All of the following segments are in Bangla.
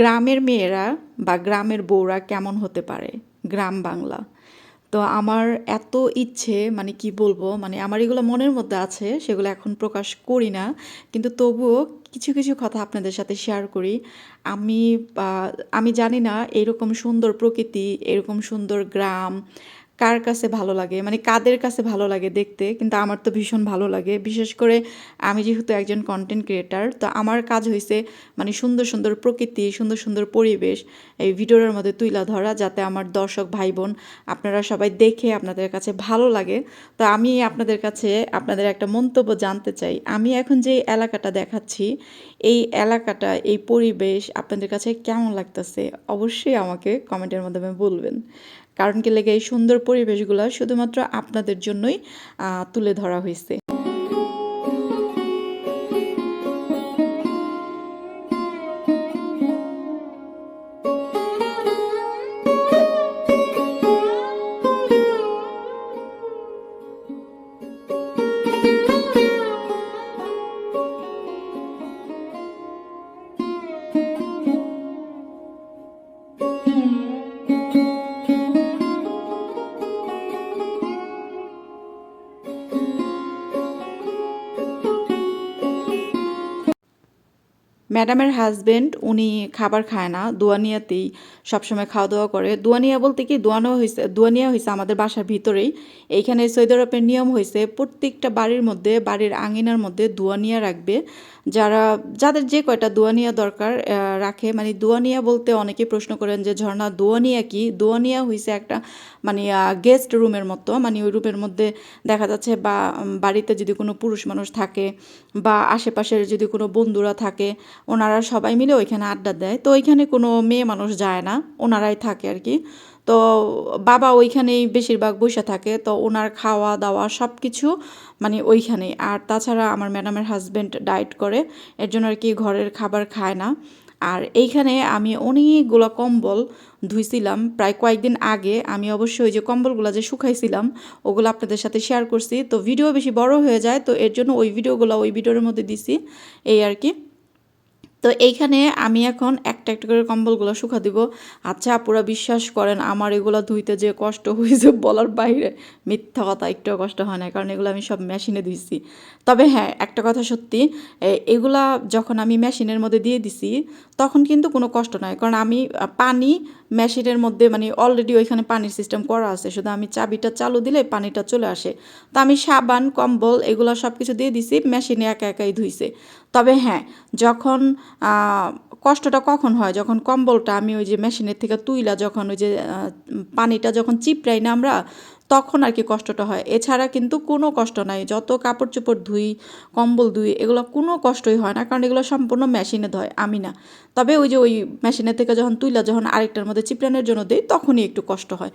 গ্রামের মেয়েরা বা গ্রামের বউরা কেমন হতে পারে? গ্রাম বাংলা। তো আমার এত ইচ্ছে মানে কি বলব মানে আমার এগুলো মনের মধ্যে আছে, সেগুলো এখন প্রকাশ করি না। কিন্তু তবুও কিছু কিছু কথা আপনাদের সাথে শেয়ার করি। আমি আমি জানি না, এরকম সুন্দর প্রকৃতি, এরকম সুন্দর গ্রাম কার কাছে ভালো লাগে? মানে কাদের কাছে ভালো লাগে দেখতে? কিন্তু আমার তো ভীষণ ভালো লাগে। বিশেষ করে আমি যেহেতু একজন কন্টেন্ট ক্রিয়েটার তো আমার কাজ হয়েছে মানে সুন্দর সুন্দর প্রকৃতি, সুন্দর সুন্দর পরিবেশ এই ভিডিওর মধ্যে তুইলা ধরা যাতে আমার দর্শক ভাই বোন আপনারা সবাই দেখে আপনাদের কাছে ভালো লাগে। তো আমি আপনাদের কাছে আপনাদের একটা মন্তব্য জানতে চাই। আমি এখন যে এলাকাটা দেখাচ্ছি, এই এলাকাটা, এই পরিবেশ আপনাদের কাছে কেমন লাগতেছে? অবশ্যই আমাকে কমেন্টের মাধ্যমে বলবেন। কারণ কি লেগে এই সুন্দর পরিবেশগুলো শুধুমাত্র আপনাদের জন্যই তুলে ধরা হয়েছে ম্যাডামের হাজবেন্ড, উনি খাবার খায় না দোয়ানিয়াতেই সবসময় খাওয়া দাওয়া করে দোয়ানিয়া বলতে কি দোয়ানো হয়েছে দোয়ানিয়া হয়েছে আমাদের বাসার ভিতরেই। এইখানে সৌদি আরবের নিয়ম হয়েছে প্রত্যেকটা বাড়ির মধ্যে, বাড়ির আঙিনার মধ্যে দোয়ানিয়া রাখবে। যারা, যাদের যে কয়টা দোয়ানিয়া দরকার রাখে। মানে দোয়ানিয়া বলতে অনেকেই প্রশ্ন করেন যে, ঝর্ণা দোয়ানিয়া কি? দোয়ানিয়া হয়েছে একটা মানে গেস্ট রুমের মতো মানে ওই রুমের মধ্যে দেখা যাচ্ছে বা বাড়িতে যদি কোনো পুরুষ মানুষ থাকে বা আশেপাশের যদি কোনো বন্ধুরা থাকে, ওনারা সবাই মিলে ওইখানে আড্ডা দেয়। তো ওইখানে কোনো মেয়ে মানুষ যায় না, ওনারাই থাকে আর কি। তো বাবা ওইখানেই বেশিরভাগ বসে থাকে, তো ওনার খাওয়া দাওয়া সব কিছু মানে ওইখানেই। আর তাছাড়া আমার ম্যাডামের হাজব্যান্ড ডায়েট করে, এর জন্য আর কি ঘরের খাবার খায় না। আর এইখানে আমি অনেকগুলো কম্বল ধুইছিলাম। প্রায় কয়েকদিন আগে আমি অবশ্যই ওই যে কম্বলগুলো যে শুকাইছিলাম, ওগুলো আপনাদের সাথে শেয়ার করছি। তো ভিডিও বেশি বড় হয়ে যায়, তো এর জন্য ওই ভিডিওগুলো ওই ভিডিওর মধ্যে দিছি, এই আর কি। তো এইখানে আমি এখন একটা একটা করে কম্বলগুলো শুকা দিব। আচ্ছা আপুরা বিশ্বাস করেন, আমার এগুলো ধুইতে যে কষ্ট হয়েছে বলার বাইরে, মিথ্যা কথা একটু কষ্ট হয় না, কারণ এগুলো আমি সব মেশিনে ধুইছি। তবে হ্যাঁ একটা কথা সত্যি এগুলা যখন আমি মেশিনের মধ্যে দিয়ে দিছি, তখন কিন্তু কোনো কষ্ট নয় কারণ আমি পানি মেশিনের মধ্যে মানে অলরেডি ওইখানে পানির সিস্টেম করা আছে। শুধু আমি চাবিটা চালু দিলে পানিটা চলে আসে। তো আমি সাবান, কম্বল এগুলো সব কিছু দিয়ে দিছি, মেশিনে একা একাই ধুইছে। তবে হ্যাঁ যখন কষ্টটা কখন হয়? যখন কম্বলটা আমি ওই যে মেশিনের থেকে তুইলা যখন ওই যে পানিটা যখন চিপড়াই না আমরা তখন আর কি কষ্টটা হয়। এছাড়া কিন্তু কোনো কষ্ট নাই। যত কাপড় চোপড় ধুই, কম্বল ধুই, এগুলো কোনো কষ্টই হয় না, কারণ এগুলো সম্পূর্ণ মেশিনে ধয়, আমি না। তবে ওই যে ওই মেশিনের থেকে যখন তুইলা যখন আরেকটার মধ্যে চিপড়ানোর জন্য দিই, তখনই একটু কষ্ট হয়।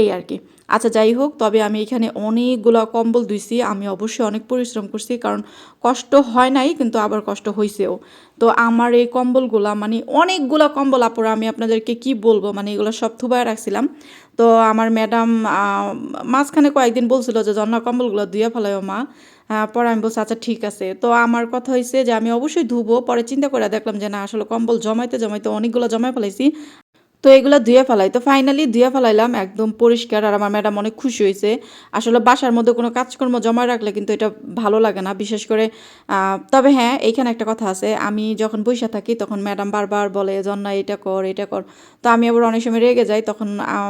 এই আর কি। আচ্ছা যাই হোক, তবে আমি এখানে অনেকগুলো কম্বল ধুইছি। আমি অবশ্যই অনেক পরিশ্রম করছি, কারণ কষ্ট হয় নাই, কিন্তু আবার কষ্ট হয়েছেও তো আমার এই কম্বলগুলা মানে অনেকগুলা কম্বল আপুরা, আমি আপনাদেরকে কি বলব মানে এগুলো সব থুবায় রাখছিলাম। তো আমার ম্যাডাম মাঝখানে কয়েকদিন বলছিল যে, জন্না, কম্বলগুলো ধুয়ে ফেলায় মা। পরে আমি বলছি আচ্ছা ঠিক আছে। তো আমার কথা হয়েছে যে, আমি অবশ্যই ধুবো। পরে চিন্তা করে দেখলাম যে, না, আসলে কম্বল জমাইতে জমাইতে অনেকগুলো জমাই ফেলাইছি। তো এগুলো ধুয়ে ফেলাই। তো ফাইনালি ধুয়ে ফেলাইলাম, একদম পরিষ্কার। আর আমার ম্যাডাম অনেক খুশি হয়েছে। আসলে বাসার মধ্যে কোনো কাজকর্ম জমা রাখলে কিন্তু এটা ভালো লাগে না। বিশেষ করে তবে হ্যাঁ এইখানে একটা কথা আছে। আমি যখন বসে থাকি, তখন ম্যাডাম বারবার বলে, জন্না, এটা কর এটা কর। তো আমি আবার অনেক সময় রেগে যাই। তখন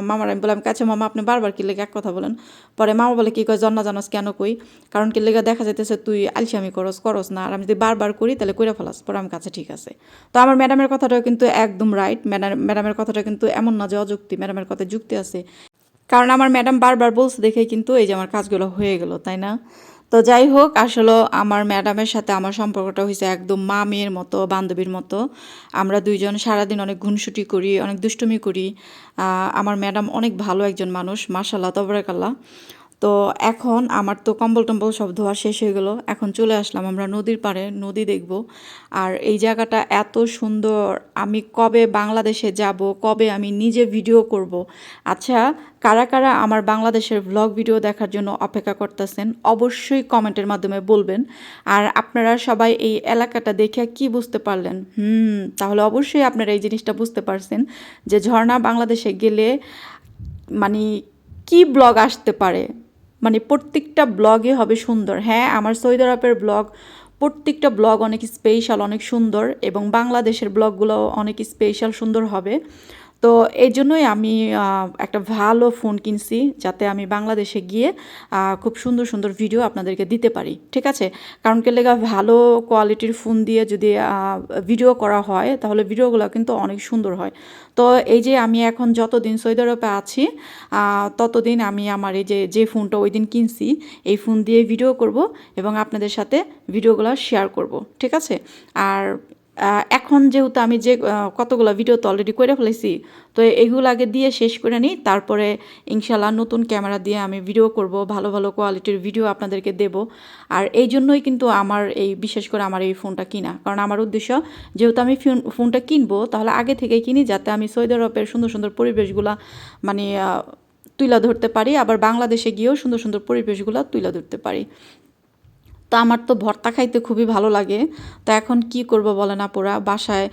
মামার আমি বললাম কাছে, মামা, আপনি বারবার কি লেগে এক কথা বলেন? পরে মামা বলে, কি কয়, জন্না জানোস কেন কই? কারণ কি লেগে দেখা যাইতেছে, তুই আলসামি করস করস না। আর আমি যদি বারবার করি, তাহলে কইরা ফেলাস। পরে আমার কাছে, ঠিক আছে। তো আমার ম্যাডামের কথাটাও কিন্তু একদম রাইট ম্যাডাম ম্যাডামের কথাটা কিন্তু এমন না যে অযুক্তি, ম্যাডামের কথা যুক্তি আছে। কারণ আমার ম্যাডাম বারবার বলছে, দেখে কিন্তু এই যে আমার কাজগুলো হয়ে গেল তাই না? তো যাই হোক, আসলে আমার ম্যাডামের সাথে আমার সম্পর্কটা হয়েছে একদম মা মেয়ের মতো, বান্ধবীর মতো। আমরা দুইজন সারাদিন অনেক ঘুনসুটি করি, অনেক দুষ্টুমি করি। আমার ম্যাডাম অনেক ভালো একজন মানুষ মাসাল্লাহ তবরাকাল্লাহ। তো এখন আমার তো কম্বল টম্বল সব ধোয়া শেষ হয়ে গেলো। এখন চলে আসলাম আমরা নদীর পাড়ে, নদী দেখব। আর এই জায়গাটা এত সুন্দর, আমি কবে বাংলাদেশে যাব, কবে আমি নিজে ভিডিও করব। আচ্ছা কারা কারা আমার বাংলাদেশের ব্লগ ভিডিও দেখার জন্য অপেক্ষা করতেছেন, অবশ্যই কমেন্টের মাধ্যমে বলবেন। আর আপনারা সবাই এই এলাকাটা দেখে কি বুঝতে পারলেন? হুম, তাহলে অবশ্যই আপনারা এই জিনিসটা বুঝতে পারছেন যে ঝর্ণা বাংলাদেশে গেলে মানে কি ব্লগ আসতে পারে? মানে প্রত্যেকটা ব্লগে হবে সুন্দর। হ্যাঁ আমার সৌদি আরবের ব্লগ প্রত্যেকটা ব্লগ অনেক স্পেশাল অনেক সুন্দর এবং বাংলাদেশের ব্লগগুলো অনেক স্পেশাল সুন্দর হবে। তো এই জন্যই আমি একটা ভালো ফোন কিনছি যাতে আমি বাংলাদেশে গিয়ে খুব সুন্দর সুন্দর ভিডিও আপনাদেরকে দিতে পারি, ঠিক আছে? কারণ কে লেগা ভালো কোয়ালিটির ফোন দিয়ে যদি ভিডিও করা হয়, তাহলে ভিডিওগুলো কিন্তু অনেক সুন্দর হয়। তো এই যে আমি এখন যতদিন সৌদি আরবে আছি ততদিন আমি আমার এই যে যে ফোনটা ওই দিন কিনছি, এই ফোন দিয়ে ভিডিও করব এবং আপনাদের সাথে ভিডিওগুলো শেয়ার করব, ঠিক আছে? আর এখন যেহেতু আমি যে কতগুলো ভিডিও তো অলরেডি করে ফেলেছি, তো এগুলো আগে দিয়ে শেষ করে নিই, তারপরে ইনশাল্লাহ নতুন ক্যামেরা দিয়ে আমি ভিডিও করব, ভালো ভালো কোয়ালিটির ভিডিও আপনাদেরকে দেব। আর এই জন্যই কিন্তু আমার এই, বিশেষ করে আমার এই ফোনটা কিনা। কারণ আমার উদ্দেশ্য, যেহেতু আমি ফোন ফোনটা কিনবো, তাহলে আগে থেকেই কিনি, যাতে আমি সৌদি আরবের সুন্দর সুন্দর পরিবেশগুলা মানে তুলে ধরতে পারি, আবার বাংলাদেশে গিয়েও সুন্দর সুন্দর পরিবেশগুলো তুলে ধরতে পারি। তো আমার তো ভর্তা খাইতে খুবই ভালো লাগে। তো এখন কি করব বলে না পোড়া বাসায়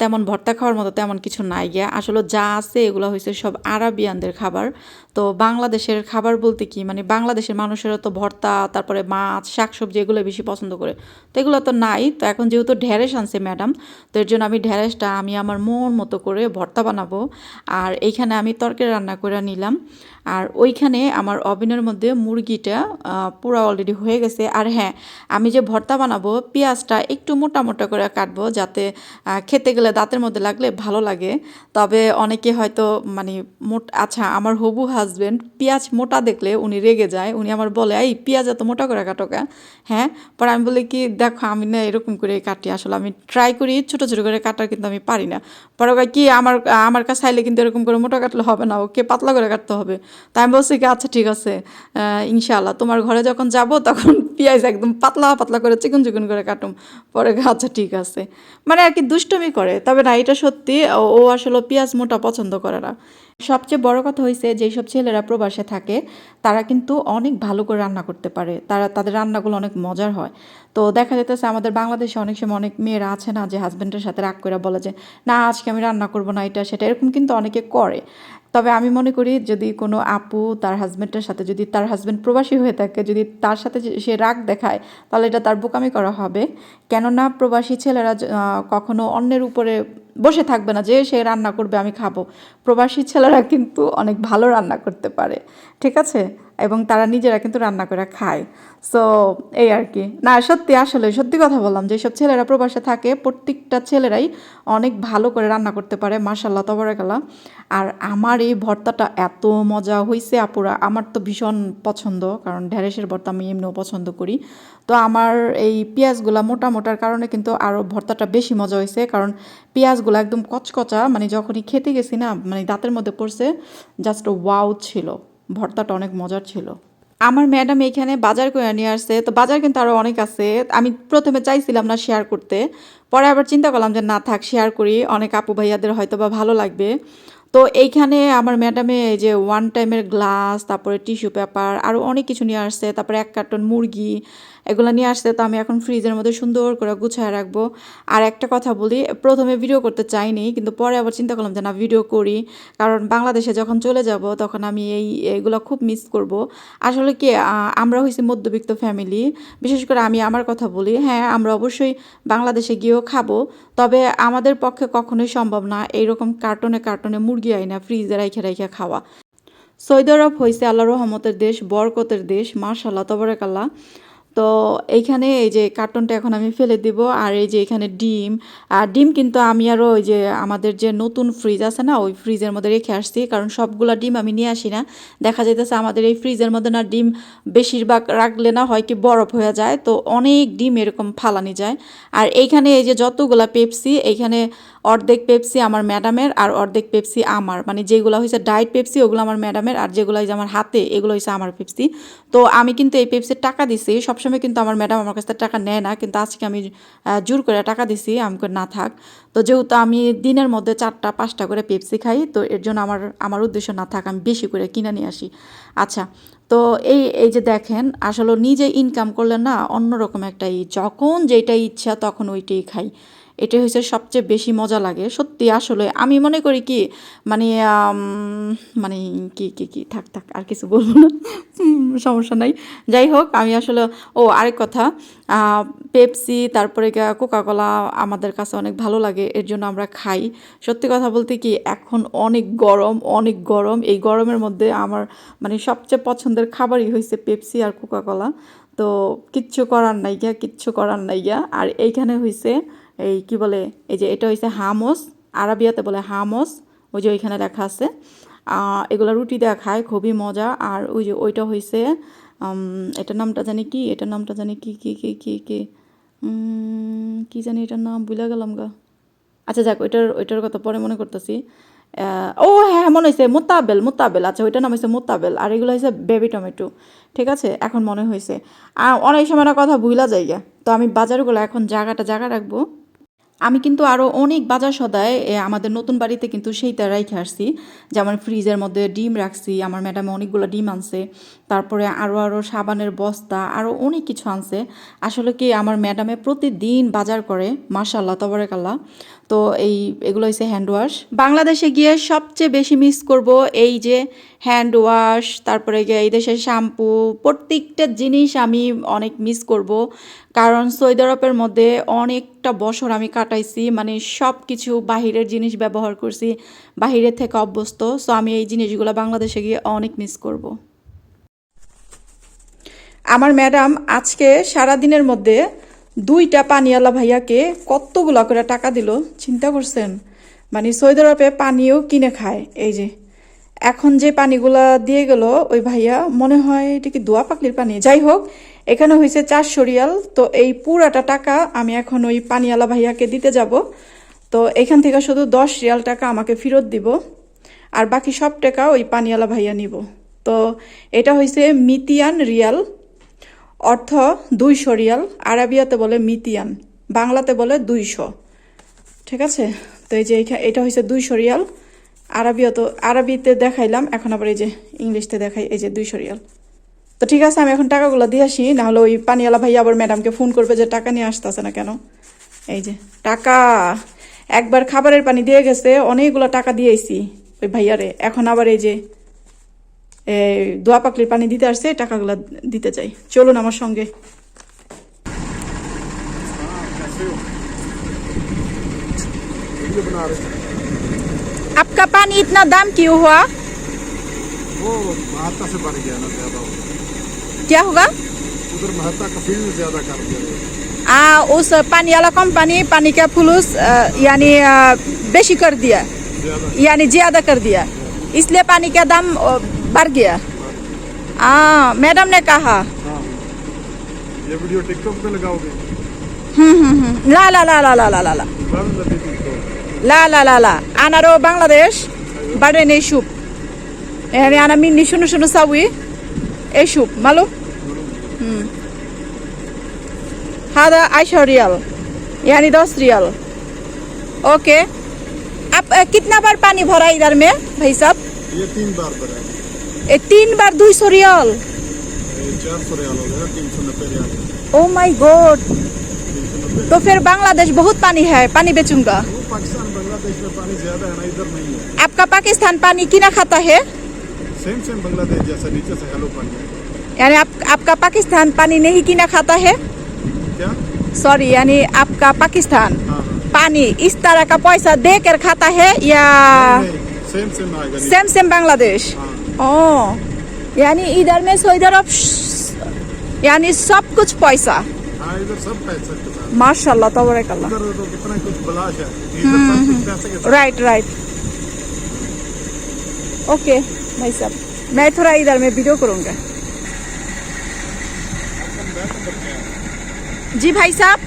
তেমন ভর্তা খাওয়ার মতো তেমন কিছু নাই গিয়া। আসলে যা আছে এগুলো হয়েছে সব আরাবিয়ানদের খাবার। তো বাংলাদেশের খাবার বলতে কি? মানে বাংলাদেশের মানুষেরা তো ভর্তা, তারপরে মাছ, শাকসবজি এগুলো বেশি পছন্দ করে। তো এগুলো তো নাই। তো এখন যেহেতু ঢ্যাঁড়স আনছে ম্যাডাম, তো এর জন্য আমি ঢ্যাঁড়সটা আমি আমার মন মতো করে ভর্তা বানাবো। আর এইখানে আমি তরকারি রান্না করে নিলাম। আর ওইখানে আমার ওভেনের মধ্যে মুরগিটা পুরা অলরেডি হয়ে গেছে। আর হ্যাঁ আমি যে ভর্তা বানাবো, পেঁয়াজটা একটু মোটা মোটা করে কাটবো যাতে খেতে গেলে দাঁতের মধ্যে লাগলে ভালো লাগে। তবে অনেকে হয়তো মানে মোট আচ্ছা আমার হবু হাজবেন্ড পেঁয়াজ মোটা দেখলে উনি রেগে যায়। উনি আমার বলে, এই, পেঁয়াজ এত মোটা করে কাটো কা হ্যাঁ পরে আমি বলি কি, দেখো, আমি না এরকম করে কাটি। আসলে আমি ট্রাই করি, ছোটো ছোটো করে কাটার কিন্তু আমি পারি না। পরে কি, আমার আমার কাছে চাইলে কিন্তু এরকম করে মোটা কাটলে হবে না, ওকে পাতলা করে কাটতে হবে। তাই আমি বলছি কি আচ্ছা ঠিক আছে। ইনশাআল্লাহ, তোমার ঘরে যখন যাব, তখন পেঁয়াজ একদম পাতলা পাতলা করে চিকন চিকন করে কাটুম। পরে আচ্ছা ঠিক আছে। মানে আর কি দুষ্টমি করে, তবে না, এটা সত্যি, ও- আসলে পেঁয়াজ মোটা পছন্দ করে না। সবচেয়ে বড় কথা হয়েছে যেসব ছেলেরা প্রবাসে থাকে, তারা কিন্তু অনেক ভালো করে রান্না করতে পারে। তারা, তাদের রান্নাগুলো অনেক মজার হয়। তো দেখা যেতেছে আমাদের বাংলাদেশে অনেক সময় অনেক মেয়েরা আছে না, যে হাজব্যান্ডের সাথে রাগ করে বলে যে, না, আজকে আমি রান্না করব না, এটা, সেটা, এরকম কিন্তু অনেকে করে। তবে আমি মনে করি যদি কোনো আপু তার হাজব্যান্ডের সাথে যদি তার হাজব্যান্ড প্রবাসী হয়ে থাকে, যদি তার সাথে সে রাগ দেখায়, তাহলে এটা তার বোকামি করা হবে। কেননা প্রবাসী ছেলেরা কখনো অন্যের উপরে বসে থাকবে না যে সে রান্না করবে, আমি খাব। প্রবাসী ছেলেরা কিন্তু অনেক ভালো রান্না করতে পারে। ঠিক আছে? এবং তারা নিজেরা কিন্তু রান্না করে খায়। সো এই আর কি। না, সত্যি, আসলে সত্যি কথা বললাম যেসব ছেলেরা প্রবাসে থাকে, প্রত্যেকটা ছেলেরাই অনেক ভালো করে রান্না করতে পারে মার্শাল্লাহ তবরাকাল্লাহ। আর আমার এই ভর্তাটা এত মজা হয়েছে আপুরা, আমার তো ভীষণ পছন্দ, কারণ ঢ্যাঁড়সের ভর্তা আমি এমনিও পছন্দ করি। তো আমার এই পেঁয়াজগুলা মোটা মোটার কারণে কিন্তু আরও ভর্তাটা বেশি মজা হয়েছে কারণ পেঁয়াজগুলো একদম কচকচা মানে যখনই খেতে গেছি না মানে দাঁতের মধ্যে পড়ছে জাস্ট ওয়াও ছিল। ভর্তাটা অনেক মজার ছিল। আমার ম্যাডাম এখানে বাজার করে নিয়ে আসছে, তো বাজার কিন্তু আরও অনেক আছে। আমি প্রথমে চাইছিলাম না শেয়ার করতে, পরে আবার চিন্তা করলাম যে না থাক শেয়ার করি। অনেক আপু ভাইয়াদের হয়তো বা ভালো লাগবে। তো এইখানে আমার ম্যাডামে এই যে ওয়ান টাইমের গ্লাস তারপরে টিস্যু পেপার আরও অনেক কিছু নিয়ে আসছে। তারপরে এক কার্টন মুরগি এগুলো নিয়ে আসতে, তো আমি এখন ফ্রিজের মধ্যে সুন্দর করে গুছায় রাখব। আর একটা কথা বলি, প্রথমে ভিডিও করতে চাইনি, কিন্তু পরে আবার চিন্তা করলাম যে না ভিডিও করি। কারণ বাংলাদেশে যখন চলে যাব, তখন আমি এই, এগুলো খুব মিস করব। আসলে কি আমরা হয়েছি মধ্যবিত্ত ফ্যামিলি বিশেষ করে আমি আমার কথা বলি। হ্যাঁ আমরা অবশ্যই বাংলাদেশে গিয়েও খাব, তবে আমাদের পক্ষে কখনোই সম্ভব না এইরকম কার্টনে কার্টনে মুরগি আইনা ফ্রিজে রাইখে রাইখে খাওয়া। সৌদি আরব হয়েছে আল্লাহ রহমতের দেশ, বরকতের দেশ মার্শাল্লাহ তবরেকাল্লাহ। তো এইখানে এই যে কার্টনটা এখন আমি ফেলে দিব, আর এই যে এখানে ডিম, আর ডিম কিন্তু আমি আরও ওই যে আমাদের যে নতুন ফ্রিজ আছে না, ওই ফ্রিজের মধ্যে রেখে আসছি, কারণ সবগুলা ডিম আমি নিয়ে আসি না। দেখা যাইতেছে আমাদের এই ফ্রিজের মধ্যে না ডিম বেশিরভাগ রাখলে না হয় কি বরফ হয়ে যায়, তো অনেক ডিম এরকম ফালানি যায়। আর এইখানে এই যে যতগুলা পেপসি এইখানে অর্ধেক পেপসি আমার ম্যাডামের আর অর্ধেক পেপসি আমার। মানে যেগুলো হয়েছে ডায়েট পেপসি, ওগুলো আমার ম্যাডামের আর যেগুলো হয়েছে আমার হাতে, এগুলো হয়েছে আমার পেপসি। তো আমি কিন্তু এই পেপসির টাকা দিছি। সবসময় কিন্তু আমার ম্যাডাম আমার কাছ থেকে টাকা নেয় না, কিন্তু আজকে আমি জোর করে টাকা দিছি কই না থাক। তো যেহেতু আমি দিনের মধ্যে চারটা, পাঁচটা করে পেপসি খাই, তো এর জন্য আমার আমার উদ্দেশ্য না থাক, আমি বেশি করে কিনে নিয়ে আসি। আচ্ছা তো এই এই যে দেখেন, আসলে নিজে ইনকাম করলে না অন্যরকম একটা ই, যখন যেটা ইচ্ছা তখন ওইটাই খাই। এটাই হচ্ছে সবচেয়ে বেশি মজা লাগে। সত্যি আসলে আমি মনে করি কি মানে মানে কি কি কি, থাক থাক, আর কিছু বলব না। সমস্যা নাই। যাই হোক, আমি আসলে, ও, আরেক কথা পেপসি, তারপরে কোকা কোলা আমাদের কাছে অনেক ভালো লাগে, এর জন্য আমরা খাই। সত্যি কথা বলতে কি, এখন অনেক গরম অনেক গরম। এই গরমের মধ্যে আমার মানে সবচেয়ে পছন্দের খাবারই হয়েছে পেপসি আর কোকা কোলা তো কিচ্ছু করার নাই গিয়া, কিচ্ছু করার নাই গিয়া। আর এইখানে হয়েছে এই কি বলে, এই যে এটা হয়েছে হামস, আরাবিয়াতে বলে হামস, ওই যে ওইখানে লেখা আছে। এগুলো রুটি দেওয়া খায়, খুবই মজা। আর ওই যে ওইটা হয়েছে এটার নামটা জানি কি, এটার নামটা জানি কি কি কি কি কি কি জানি এটার নাম, ভুলে গেলাম গা। আচ্ছা যাক, ওইটার ওইটার কথা পরে মনে করতেছি। ও হ্যাঁ মনে হয়েছে মোতাবেল মোতাবেল আচ্ছা ওইটার নাম হয়েছে মোতাবেল আর এগুলো হয়েছে বেবি টমেটো। ঠিক আছে, এখন মনে হয়েছে আর অনেক সময় কথা ভুলা যাইয়া তো আমি বাজারগুলো এখন জায়গাটা জায়গা রাখব। আমি কিন্তু আরও অনেক বাজার সদায় আমাদের নতুন বাড়িতে কিন্তু সেইটা রাইখে আসছি। যেমন ফ্রিজের মধ্যে ডিম রাখছি, আমার ম্যাডামে অনেকগুলো ডিম আনছে। তারপরে আরও আরও সাবানের বস্তা আরও অনেক কিছু আনছে। আসলে কি আমার ম্যাডামে প্রতিদিন বাজার করে মার্শাল্লাহ তবরেকাল্লাহ। তো এই, এগুলো হচ্ছে হ্যান্ড ওয়াশ বাংলাদেশে গিয়ে সবচেয়ে বেশি মিস করব এই যে হ্যান্ড ওয়াশ তারপরে গিয়ে এই দেশের শ্যাম্পু প্রত্যেকটা জিনিস আমি অনেক মিস করব। কারণ সৌদি আরবের মধ্যে অনেকটা বছর আমি কাটাইছি মানে সব কিছু বাহিরের জিনিস ব্যবহার করছি বাহিরের থেকে অভ্যস্ত। সো আমি এই জিনিসগুলো বাংলাদেশে গিয়ে অনেক মিস করব। আমার ম্যাডাম আজকে সারা দিনের মধ্যে দুইটা পানিওয়ালা ভাইয়াকে কতগুলো করে টাকা দিল, চিন্তা করছেন? মানে সৌদি আরবে পানিও কিনে খায়, এই যে। এখন যে পানিগুলা দিয়ে গেল ওই ভাইয়া, মনে হয় এটা কি দোয়া পাকলির পানি? যাই হোক, এখানে হয়েছে চারশো রিয়াল, তো এই পুরাটা টাকা আমি এখন ওই পানিওয়ালা ভাইয়াকে দিতে যাব। তো এখান থেকে শুধু দশ রিয়াল টাকা আমাকে ফেরত দিব, আর বাকি সব টাকা ওই পানিওয়ালা ভাইয়া নিব। তো এটা হয়েছে মিতিয়ান রিয়াল অর্থ দুইশো রিয়াল, আরাবিয়াতে বলে মিতিয়ান, বাংলাতে বলে দুইশো। ঠিক আছে? তো এই যে এটা হয়েছে দুইশো রিয়াল আরবিও তো আরবিতে দেখাইলাম, এখন আবার এই যে ইংলিশতে দেখাই, এই যে দুইশো রিয়াল। তো ঠিক আছে, আমি এখন টাকাগুলো দিয়ে আসি, নাহলে ওই পানিওয়ালা ভাই আবার ম্যাডামকে ফোন করবে যে টাকা নিয়ে আসতেছে না কেন? এই যে, টাকা! একবার খাবারের পানি দিয়ে গেছে, অনেকগুলো টাকা দিয়েছি ওই ভাইয়ারে, এখন আবার এই যে দোয়া পাকলির পানি দিতে আসছে টাকাগুলো দিতে চাই চলুন আমার সঙ্গে वीडियो बना रहे थे आपका पानी इतना दाम क्यों हुआ वो महत्ता से बढ़ गया ना ज्यादा हो गया। क्या होगा उधर महत्ता का फील्ड ज्यादा कर दिया आ, उस पानी वाला कंपनी पानी का फुलूस अ, यानी अ, बेशी कर दिया ज्यादा यानी ज्यादा कर दिया इसलिए पानी का दाम अ, बढ़ गया आ, मैडम ने कहा हाँ ये वीडियो टिकटॉक पे लगाओगे हम्म हम्म हम्म ला ला ला ला ला ला ला ला बंद लगी टिकटॉक لا لا لا لا أنا رو بنغلاديش بعدين يشوف يعني أنا مني شنو شنو أسوي يشوف مالو مم. هذا عشرة ريال يعني दस रियल ओके आप अ, कितना बार पानी भरा इधर में भाई साहब ये तीन बार बढ़ा ए, तीन बार दो सौ रियल ओ माय गॉड तो फिर बांग्लादेश बहुत पानी है पानी बेचूँगा पाकिस्तान बांग्लादेश में पानी ज़्यादा है ना इधर नहीं है आपका पाकिस्तान पानी किना खाता है सेम सेम बांग्लादेश जैसा नीचे से हेलो पानी यानी आप आपका पाकिस्तान पानी नहीं किना खाता है? क्या सॉरी यानी आपका पाकिस्तान हाँ पानी इस तरह का पैसा दे कर खाता है या same same same same Bangladesh हाँ। ओ यानी इधर में सो इधर अब यानी सब कुछ पैसा हाँ इधर सब पैसे के साथ माशाल्लाह तबरकल्ला उधर तो कितना कुछ बलाश है इधर सब कुछ पैसे के साथ राइट राइट ओके भाई साहब मैं थोड़ा इधर में वीडियो करूंगा जी भाई साहब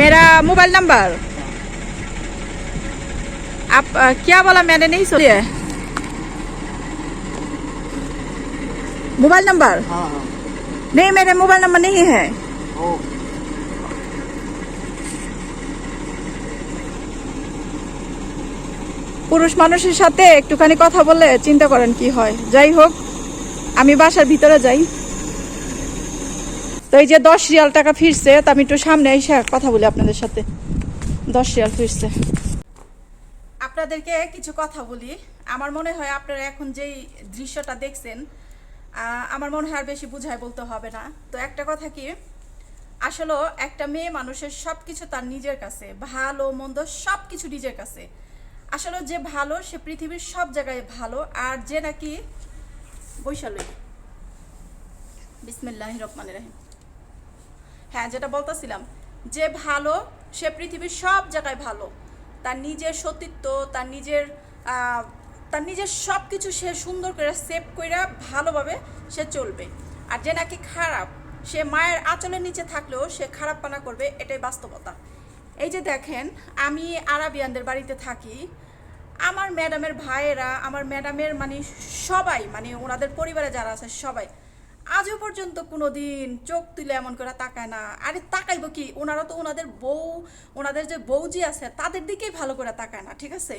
मेरा मोबाइल नंबर आप अ, क्या बोला मैंने नहीं सुनिए मोबाइल नंबर हाँ हाँ नहीं मेरे मोबाइल नंबर नहीं है ओ পুরুষ মানুষের সাথে একটুখানি কথা বললে চিন্তা করেন কি হয় যাই হোক আমি বাসার ভিতরে যাই তো এই যে দশ রিয়াল টাকা ফিরছে তা আমি একটু সামনে এসে কথা বলি আপনাদের সাথে দশ রিয়াল ফিরছে আপনাদেরকে কিছু কথা বলি আমার মনে হয় আপনারা এখন যেই দৃশ্যটা দেখছেন আহ, আমার মনে হয় আর বেশি বুঝায় বলতে হবে না। তো একটা কথা কি, আসলে একটা মেয়ে মানুষের সব কিছু তার নিজের কাছে, ভালো, মন্দ সব কিছু নিজের কাছে। আসলে যে ভালো, সে পৃথিবীর সব জায়গায় ভালো, আর যে নাকি বৈশালী। বিসমিল্লাহ রহমান রাহিম। হ্যাঁ যেটা বলতেছিলাম, যে ভালো, সে পৃথিবীর সব জায়গায় ভালো। তার নিজের সতীত্ব, তার নিজের তার নিজের সব কিছু সে সুন্দর করে সেভ করে ভালোভাবে সে চলবে। আর যে নাকি খারাপ, সে মায়ের আঁচলের নিচে থাকলেও সে খারাপ পানা করবে, এটাই বাস্তবতা। এই যে দেখেন, আমি আরাবিয়ানদের বাড়িতে থাকি, আমার ম্যাডামের ভাইয়েরা, আমার ম্যাডামের মানে সবাই মানে ওনাদের পরিবারে যারা আছে সবাই, আজও পর্যন্ত কোনো দিন চোখ তুলে এমন করে তাকায় না। আরে তাকাইবো কি? ওনারা তো ওনাদের বউ, ওনাদের যে বউজি আছে, তাদের দিকেই ভালো করে তাকায় না, ঠিক আছে?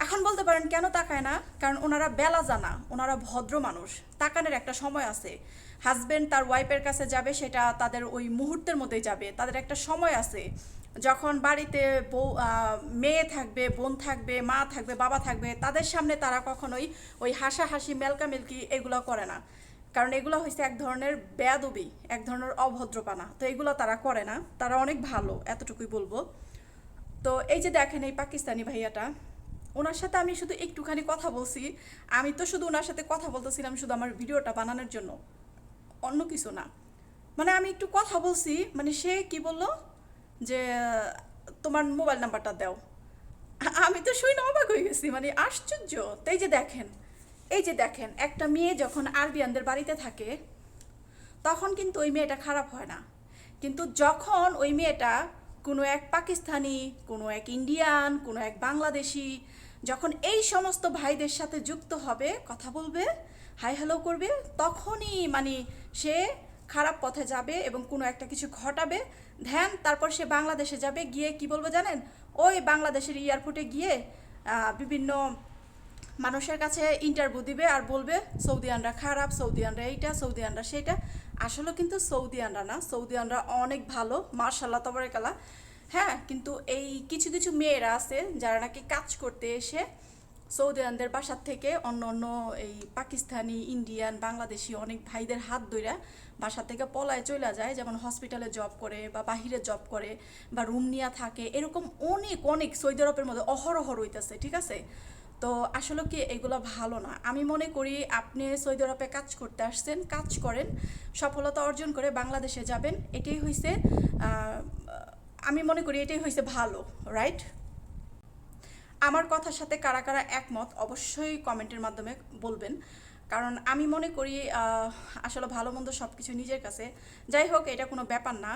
এখন বলতে পারেন কেন তাকায় না? কারণ ওনারা বেলা জানা ওনারা ভদ্র মানুষ। তাকানোর একটা সময় আছে। হাজবেন্ড তার ওয়াইফের কাছে যাবে, সেটা তাদের ওই মুহূর্তের মধ্যেই যাবে। তাদের একটা সময় আছে। যখন বাড়িতে বউ মেয়ে থাকবে, বোন থাকবে, মা থাকবে, বাবা থাকবে, তাদের সামনে তারা কখনোই ওই হাসাহাসি, মেলকামেলকি এগুলো করে না। কারণ এগুলো হচ্ছে এক ধরনের বেয়াদবি, এক ধরনের অভদ্রপানা। তো এগুলো তারা করে না। তারা অনেক ভালো, এতটুকুই বলব। তো এই যে দেখেন এই পাকিস্তানি ভাইয়াটা ওনার সাথে আমি শুধু একটুখানি কথা বলছি। আমি তো শুধু ওনার সাথে কথা বলতেছিলাম শুধু আমার ভিডিওটা বানানোর জন্য। অন্য কিছু না। মানে আমি একটু কথা বলছি মানে সে কি বলল? যে, তোমার মোবাইল নাম্বারটা দাও। আমি তো শুই না অবাক হয়ে গেছি মানে আশ্চর্য। তো এই যে দেখেন, এই যে দেখেন, একটা মেয়ে যখন আরবিয়ানদের বাড়িতে থাকে, তখন কিন্তু ওই মেয়েটা খারাপ হয় না। কিন্তু যখন ওই মেয়েটা কোনো এক পাকিস্তানি, কোনো এক ইন্ডিয়ান, কোনো এক বাংলাদেশি যখন এই সমস্ত ভাইদের সাথে যুক্ত হবে, কথা বলবে, হাই হ্যালো করবে, তখনই মানে সে খারাপ পথে যাবে এবং কোনো একটা কিছু ঘটাবে। ধ্যান তারপর সে বাংলাদেশে যাবে, গিয়ে কি বলব জানেন? ওই বাংলাদেশের এয়ারপোর্টে গিয়ে বিভিন্ন মানুষের কাছে ইন্টারভিউ দিবে আর বলবে সৌদিয়ানরা খারাপ সৌদিয়ানরা এইটা সৌদিয়ানরা সেইটা আসলে কিন্তু সৌদিয়ানরা না, সৌদিয়ানরা অনেক ভালো মার্শাল্লাহ তবরেকালা হ্যাঁ কিন্তু এই কিছু কিছু মেয়েরা আছে যারা নাকি কাজ করতে এসে সৌদিয়ানদের বাসার থেকে অন্য অন্য এই পাকিস্তানি, ইন্ডিয়ান, বাংলাদেশি অনেক ভাইদের হাত ধইরা বাসা থেকে পলায় চলে যায়। যেমন হসপিটালে জব করে বা বাহিরে জব করে বা রুম নিয়ে থাকে। এরকম অনেক অনেক সৌদি আরবের মধ্যে অহরহ রইতেছে, ঠিক আছে? তো আসলে কি এগুলো ভালো না আমি মনে করি আপনি সৌদি আরবে কাজ করতে আসছেন, কাজ করেন, সফলতা অর্জন করে বাংলাদেশে যাবেন, এটাই হয়েছে আমি মনে করি এটাই হয়েছে ভালো রাইট আমার কথার সাথে কারা কারা একমত অবশ্যই কমেন্টের মাধ্যমে বলবেন। কারণ আমি মনে করি আসলে ভালো মন্দ সব কিছু নিজের কাছে। যাই হোক, এটা কোনো ব্যাপার না।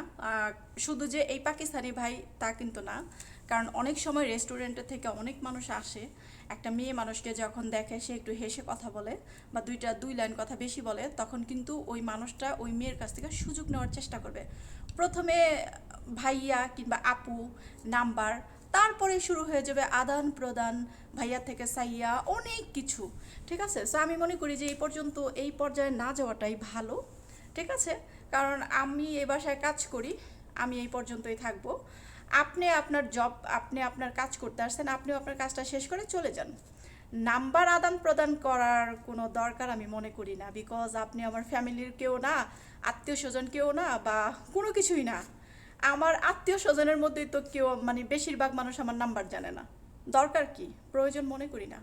শুধু যে এই পাকিস্তানি ভাই তা কিন্তু না। কারণ অনেক সময় রেস্টুরেন্টের থেকে অনেক মানুষ আসে। একটা মেয়ে মানুষকে যখন দেখে, সে একটু হেসে কথা বলে বা দুইটা, দুই লাইন কথা বেশি বলে, তখন কিন্তু ওই মানুষটা ওই মেয়ের কাছ থেকে সুযোগ নেওয়ার চেষ্টা করবে। প্রথমে ভাইয়া কিংবা আপু, নাম্বার, তারপরে শুরু হয়ে যাবে আদান প্রদান, ভাইয়া থেকে সাইয়া, অনেক কিছু, ঠিক আছে? সো আমি মনে করি যে এই পর্যন্ত এই পর্যায়ে না যাওয়াটাই ভালো, ঠিক আছে? কারণ আমি এ বাসায় কাজ করি, আমি এই পর্যন্তই থাকব। আপনি আপনার জব আপনি আপনার কাজ করতে আসছেন, আপনিও আপনার কাজটা শেষ করে চলে যান। নাম্বার আদান প্রদান করার কোনো দরকার আমি মনে করি না বিকজ আপনি আমার ফ্যামিলির কেউ না, আত্মীয় স্বজন কেউ না, বা কোনো কিছুই না। আমার আত্মীয় স্বজনের মধ্যেই তো কেউ মানে বেশিরভাগ মানুষ আমার নাম্বার জানে না। দরকার কি? প্রয়োজন মনে করি না।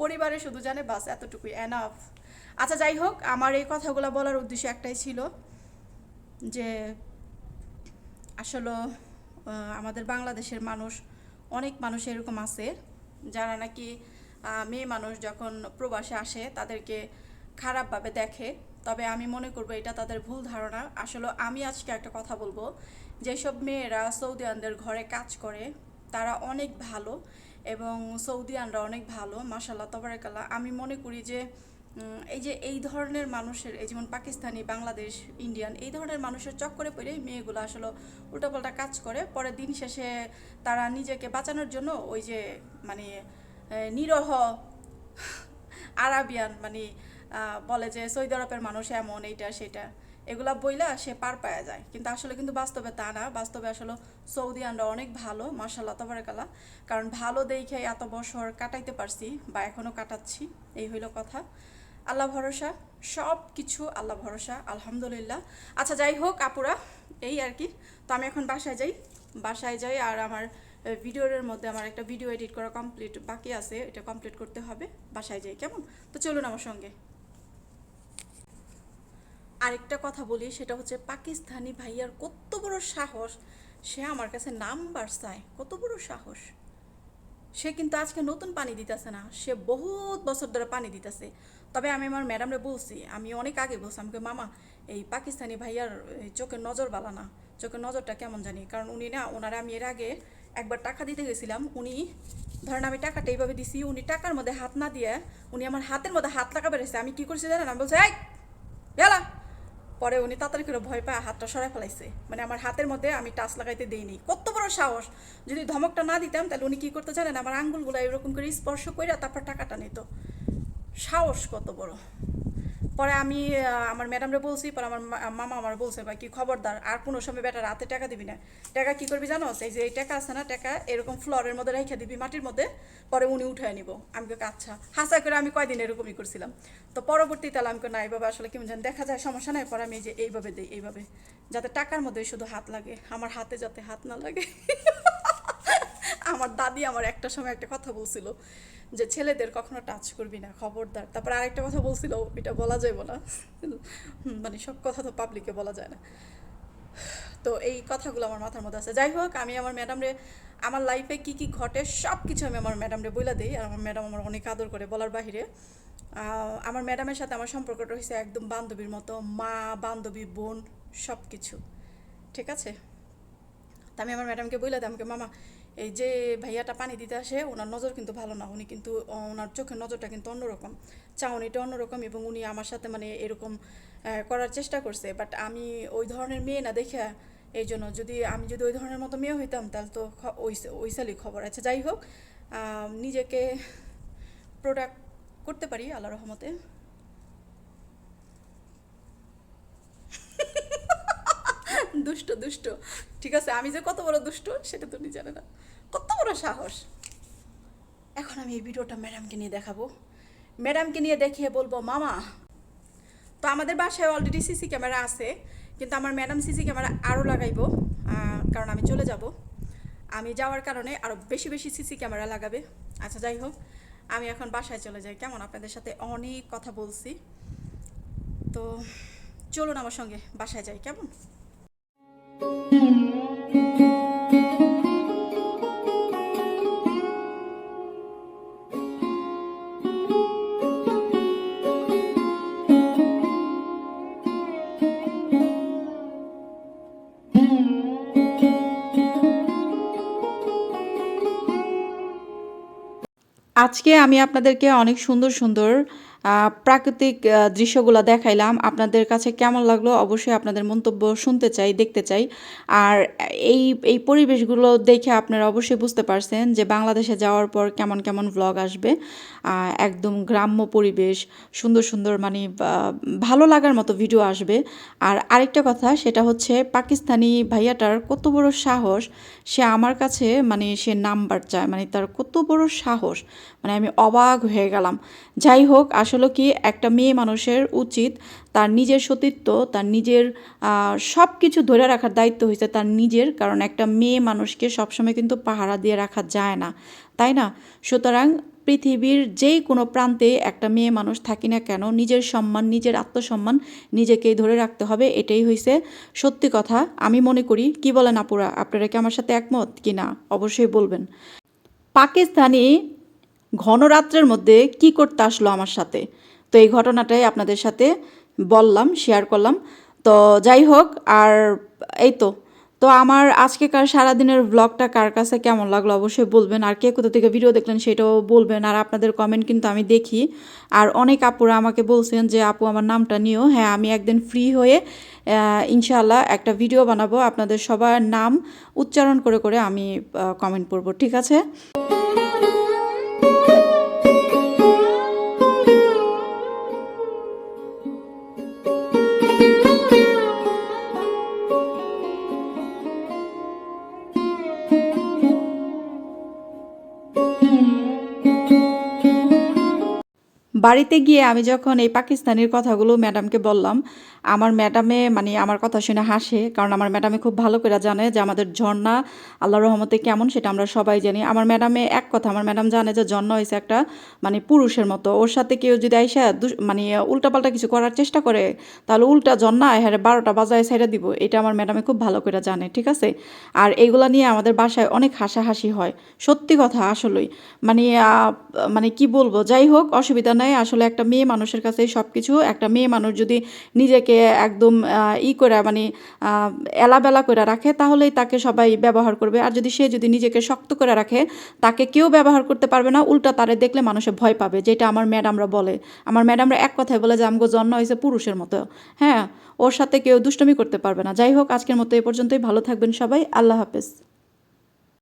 পরিবারে শুধু জানে, বাস এতটুকুই এনাফ আচ্ছা যাই হোক, আমার এই কথাগুলো বলার উদ্দেশ্য একটাই ছিল যে আসলে আমাদের বাংলাদেশের মানুষ, অনেক মানুষ এরকম আছে, যারা নাকি মেয়ে মানুষ যখন প্রবাসে আসে তাদেরকে খারাপভাবে দেখে। তবে আমি মনে করব এটা তাদের ভুল ধারণা। আসলে আমি আজকে একটা কথা বলব, যেসব মেয়েরা সৌদিয়ানদের ঘরে কাজ করে, তারা অনেক ভালো এবং সৌদিয়ানরা অনেক ভালো মাসাল্লাহ তবরাকাল্লাহ। আমি মনে করি যে এই যে এই ধরনের মানুষের, এই যেমন পাকিস্তানি, বাংলাদেশ, ইন্ডিয়ান, এই ধরনের মানুষের চক্করে পড়ে মেয়েগুলো আসলে উল্টাপাল্টা কাজ করে। পরে দিন শেষে তারা নিজেকে বাঁচানোর জন্য ওই যে মানে নিরহ আরাবিয়ান মানে বলে যে সৌদি আরবের মানুষ এমন, এইটা, সেটা। এগুলা বইলা সে পার পাওয়া যায়। কিন্তু আসলে কিন্তু বাস্তবে তা না। বাস্তবে আসলে সৌদি সৌদিয়ানরা অনেক ভালো মার্শাল্লাহ তবরাকাল্লাহ। কারণ ভালো দেখে এত বছর কাটাইতে পারছি বা এখনও কাটাচ্ছি, এই হইল কথা। আল্লাহ ভরসা সব কিছু আল্লাহ ভরসা, আলহামদুলিল্লাহ। আচ্ছা যাই হোক, আপুরা, এই আর কি। তো আমি এখন বাসায় যাই। বাসায় যাই আর আমার ভিডিওর মধ্যে আমার একটা ভিডিও এডিট করা কমপ্লিট বাকি আছে। এটা কমপ্লিট করতে হবে। বাসায় যাই, কেমন? তো চলুন আমার সঙ্গে। আরেকটা কথা বলি, সেটা হচ্ছে পাকিস্তানি ভাইয়ার কত বড় সাহস। সে আমার কাছে নাম্বার চায়। কত বড় সাহস। সে কিন্তু আজকে নতুন পানি দিতেছে না। সে বহুত বছর ধরে পানি দিতেছে। তবে আমি আমার ম্যাডামরে বলছি, আমি অনেক আগে বলছি আমাকে মামা, এই পাকিস্তানি ভাইয়ার চোখের নজর বালা না। চোখের নজরটা কেমন জানি? কারণ উনি না ওনারা আমি এর আগে একবার টাকা দিতে গেছিলাম। উনি, ধরেন আমি টাকাটা এইভাবে দিছি, উনি টাকার মধ্যে হাত না দিয়ে, উনি আমার হাতের মধ্যে হাত লাগা বেড়েছে আমি কি করছি জানেন? আমি বলছি, এই গেলা পরে উনি তাড়াতাড়ি করে ভয় পায়, হাতটা সরাই ফেলাইছে। মানে আমার হাতের মধ্যে আমি টাচ লাগাইতে দিইনি। কত বড় সাহস! যদি ধমকটা না দিতাম, তাহলে উনি কি করতে জানেন? আমার আঙ্গুলগুলো এরকম করে স্পর্শ করে তারপর টাকাটা নিত। সাহস কত বড়! পরে আমি আমার ম্যাডামরা বলছি, পরে আমার মামা আমার বলছে, ভাই, কি খবরদার? আর কোনো সময় বেটা রাতে টাকা দিবি না। টাকা কি করবি জানো এই যে এই টাকা আছে না, টাকা এরকম ফ্লোরের মধ্যে রেখে দিবি, মাটির মধ্যে, পরে উনি উঠায় নিব। আমি কে আচ্ছা। হাসা করে আমি কয়দিন এরকমই করছিলাম। তো পরবর্তী পরবর্তীতে আমি না, এইভাবে আসলে কেমন জানি, দেখা যায় সমস্যা নাই, পরে আমি এই যে এইভাবে দিই, এইভাবে। যাতে টাকার মধ্যে শুধু হাত লাগে, আমার হাতে যাতে হাত না লাগে। আমার দাদি আমার একটা সময় একটা কথা বলছিল। যে ছেলেদের কখনো টাচ করবি না, খবরদার। তারপর আরেকটা কথা বলছিল, এটা বলা যাবে না মানে সব কথা তো পাবলিকে বলা যায় না। তো এই কথাগুলো আমার মাথার মধ্যে আছে। যাই হোক, আমি আমার ম্যাডামরে আমার লাইফে কি কি ঘটে সব কিছু আমি আমার ম্যাডামরে বলে দিই। আর আমার ম্যাডাম আমার অনেক আদর করে বলার বাহিরে। আমার ম্যাডামের সাথে আমার সম্পর্কটা হয়েছে একদম বান্ধবীর মতো। মা, বান্ধবী, বোন সব কিছু ঠিক আছে? তা আমি আমার ম্যাডামকে বলে দিই, আমাকে, মামা এই যে ভাইয়াটা পানি দিতে আসে, ওনার নজর কিন্তু ভালো না। উনি কিন্তু ওনার চোখের নজরটা কিন্তু অন্যরকম। চাউনিটা অন্যরকম এবং উনি আমার সাথে মানে এরকম করার চেষ্টা করছে। বাট আমি ওই ধরনের মেয়ে না দেখে, এই জন্য যদি আমি যদি ওই ধরনের মতো মেয়ে হইতাম, তাহলে তো ওই ওই সালই খবর। আছে যাই হোক নিজেকে প্রোডাক্ট করতে পারি আল্লাহ রহমতে। দুষ্ট দুষ্ট। ঠিক আছে, আমি যে কত বড় দুষ্ট, সেটা তো উনি জানে না। কত বড় সাহস। এখন আমি এই ভিডিওটা ম্যাডামকে নিয়ে দেখাবো। ম্যাডামকে নিয়ে দেখিয়ে বলব, মামা, তো আমাদের বাসায় অলরেডি সিসি ক্যামেরা আছে, কিন্তু আমার ম্যাডাম সিসি ক্যামেরা আরও লাগাইবো কারণ আমি চলে যাব। আমি যাওয়ার কারণে আরও বেশি বেশি সিসি ক্যামেরা লাগাবে। আচ্ছা যাই হোক, আমি এখন বাসায় চলে যাই। কেমন? আপনাদের সাথে অনেক কথা বলছি। তো চলুন আমার সঙ্গে বাসায় যাই, কেমন? আজকে আমি আপনাদেরকে অনেক সুন্দর সুন্দর প্রাকৃতিক দৃশ্যগুলো দেখাইলাম। আপনাদের কাছে কেমন লাগল? অবশ্যই আপনাদের মন্তব্য শুনতে চাই, দেখতে চাই। আর এই এই পরিবেশগুলো দেখে আপনারা অবশ্যই বুঝতে পারছেন যে বাংলাদেশে যাওয়ার পর কেমন কেমন ভ্লগ আসবে। একদম গ্রাম্য পরিবেশ, সুন্দর সুন্দর মানে ভালো লাগার মতো ভিডিও আসবে। আর আরেকটা কথা, সেটা হচ্ছে পাকিস্তানি ভাইয়াটার কত বড় সাহস, সে আমার কাছে মানে সে নাম্বার চায় মানে তার কত বড় সাহস মানে আমি অবাক হয়ে গেলাম। যাই হোক আসলে কি একটা মেয়ে মানুষের উচিত তার নিজের সতীত্ব, তার নিজের সব কিছু ধরে রাখার দায়িত্ব হয়েছে তার নিজের, কারণ একটা মেয়ে মানুষকে সবসময় কিন্তু পাহারা দিয়ে রাখা যায় না। তাই না? সুতরাং পৃথিবীর যেই কোনো প্রান্তে একটা মেয়ে মানুষ থাকি না কেন, নিজের সম্মান, নিজের আত্মসম্মান নিজেকেই ধরে রাখতে হবে, এটাই হয়েছে সত্যি কথা। আমি মনে করি, কি বলেন আপুরা? আপনারা কি আমার সাথে একমত কি না অবশ্যই বলবেন। পাকিস্তানি ঘনরাত্রের মধ্যে কি করতে আসলো আমার সাথে? তো এই ঘটনাটাই আপনাদের সাথে বললাম শেয়ার করলাম। তো যাই হোক, আর এই তো। তো আমার আজকেকার সারাদিনের ব্লগটা কার কাছে কেমন লাগল অবশ্যই বলবেন। আর কে কোথা থেকে ভিডিও দেখলেন সেটাও বলবেন। আর আপনাদের কমেন্ট কিন্তু আমি দেখি। আর অনেক আপুরা আমাকে বলছেন যে, আপু, আমার নামটা নিও। হ্যাঁ আমি একদিন ফ্রি হয়ে ইনশাআল্লাহ একটা ভিডিও বানাবো। আপনাদের সবার নাম উচ্চারণ করে করে আমি কমেন্ট করব ঠিক আছে? বাড়িতে গিয়ে আমি যখন এই পাকিস্তানের কথাগুলো ম্যাডামকে বললাম, আমার ম্যাডামে মানে আমার কথা শুনে হাসে, কারণ আমার ম্যাডামে খুব ভালো করে জানে যে আমাদের ঝর্ণা আল্লাহ রহমতে কেমন সেটা আমরা সবাই জানি। আমার ম্যাডামে এক কথা, আমার ম্যাডাম জানে যে ঝর্ণা হয়েছে একটা মানে পুরুষের মতো। ওর সাথে কেউ যদি আইসা মানে উল্টাপাল্টা কিছু করার চেষ্টা করে, তাহলে উল্টা ঝর্ণা হ্যাঁ বারোটা বাজায় সাইডা দিব। এটা আমার ম্যাডামে খুব ভালো করে জানে, ঠিক আছে? আর এইগুলা নিয়ে আমাদের বাসায় অনেক হাসাহাসি হয়। সত্যি কথা আসলেই। মানে মানে কি বলব? যাই হোক, অসুবিধা নাই। আসলে একটা মেয়ে মানুষের কাছে সব কিছু একটা মেয়ে মানুষ যদি নিজেকে একদম ই করে মানে এলাবেলা করে রাখে, তাহলেই তাকে সবাই ব্যবহার করবে। আর যদি সে যদি নিজেকে শক্ত করে রাখে, তাকে কেউ ব্যবহার করতে পারবে না। উল্টা তারে দেখলে মানুষে ভয় পাবে, যেটা আমার ম্যাডামরা বলে। আমার ম্যাডামরা এক কথায় বলে যে, আমগো জন্ম হয়েছে পুরুষের মতো। হ্যাঁ ওর সাথে কেউ দুষ্টমি করতে পারবে না। যাই হোক, আজকের মতো এ পর্যন্তই। ভালো থাকবেন সবাই। আল্লাহ হাফেজ।